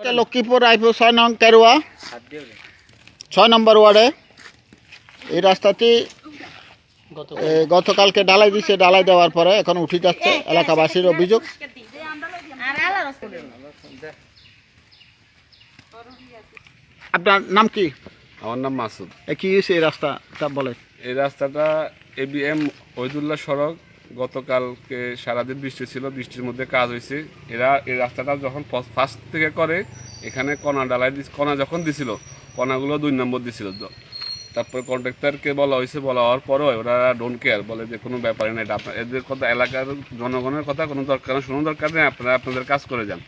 এটা লক্ষ্মীপুর রায়পুর ছয় নং কেরুয়া। ছয় নম্বর ওয়ার্ডে। এই রাস্তাটি গতকালকে ডালাই দিছে। ডালাই দেওয়ার পরে এখন উঠে যাচ্ছে এলাকাবাসীর অভিযোগ। আপনার নাম কি? আমার নাম মাসুদ। কি হয়েছে এই রাস্তাটা বলে? এই রাস্তাটা এবিএম ওহিদুল্লাহ সড়ক। গতকালকে সারাদিন বৃষ্টি ছিল বৃষ্টির মধ্যে কাজ হয়েছে এরা এই রাস্তাটা যখন ফার্স্ট থেকে করে এখানে কণা ডালাই দিস কণা যখন দিছিল কণাগুলো দুই নম্বর দিছিল। তারপর কন্ট্রাক্টরকে বলা হয়েছে বলা হওয়ার পরেও ওরা ডোন্ট কেয়ার বলে যে কোনো ব্যাপারই না এটা আপনার এদের কথা এলাকার জনগণের কথা কোনো দরকার শোনো দরকার নেই আপনারা আপনাদের কাজ করে যান।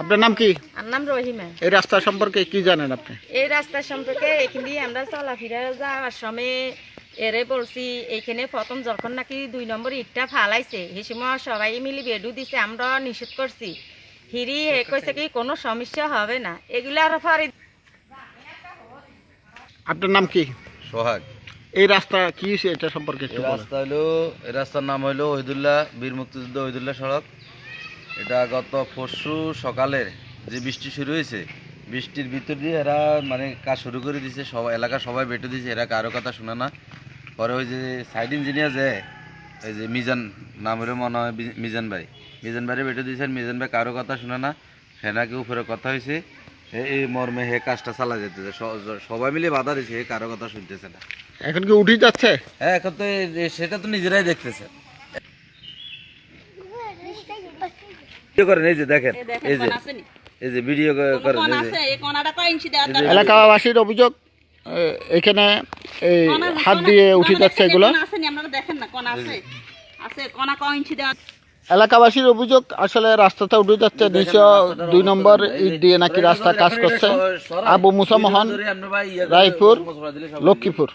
আপনার নাম কি? আর নাম রহিমা। এই রাস্তা সম্পর্কে কি জানেন আপনি? এই রাস্তা সম্পর্কে এখানে আমরা চলাফেরা যাওয়ার সময় এরে বলছি এইখানে প্রথম যখন নাকি দুই নম্বর ইটটা ফালাইছে সেই সময় সবাই মিলি বেডু দিছে আমরা নিষেধ করছি। হিরি এ কইছে কি কোনো সমস্যা হবে না। এগুলার পরে আপনার নাম কি? সোহাগ। এই রাস্তা কি হয়েছে এটা সম্পর্কে একটু এই রাস্তা হলো এই রাস্তার নাম হলো ওহিদুল্লাহ বীর মুক্তিযুদ্ধ ওহিদুল্লাহ সড়ক। এটা গত পরশু সকালে যে বৃষ্টি শুরু হয়েছে বৃষ্টির ভিতর দিয়ে এরা মানে কাজ শুরু করে দিয়েছে সব এলাকা সবাই বেটে দিয়েছে এরা কারও কথা শুনে না। পরে ওই যে সাইড ইঞ্জিনিয়ার যে এই যে মিজান নাম হলো মনে হয় মিজান ভাই। মিজান ভাই বেটে দিয়েছেন। মিজান ভাই কারও কথা শুনে না সে নাকি উপরে কথা হয়েছে এই মর্মে হে কাজটা চালা যেতেছে। সবাই মিলে বাধা দিছে হে কারও কথা শুনতেছে না। এখন কি উঠে যাচ্ছে? হ্যাঁ এখন তো সেটা তো নিজেরাই দেখতেছে। ভিডিও করেন এই যে দেখেন এই যে এই যে ভিডিও করেন এলাকাবাসীর অভিযোগ এখানে এই হাত দিয়ে উঠে যাচ্ছে এগুলো। এলাকাবাসীর অভিযোগ আসলে রাস্তাটা উঠে যাচ্ছে নিচে দুই নম্বর ইট দিয়ে নাকি রাস্তা কাজ করছে। আবু মুসামহন রায়পুর লক্ষ্মীপুর।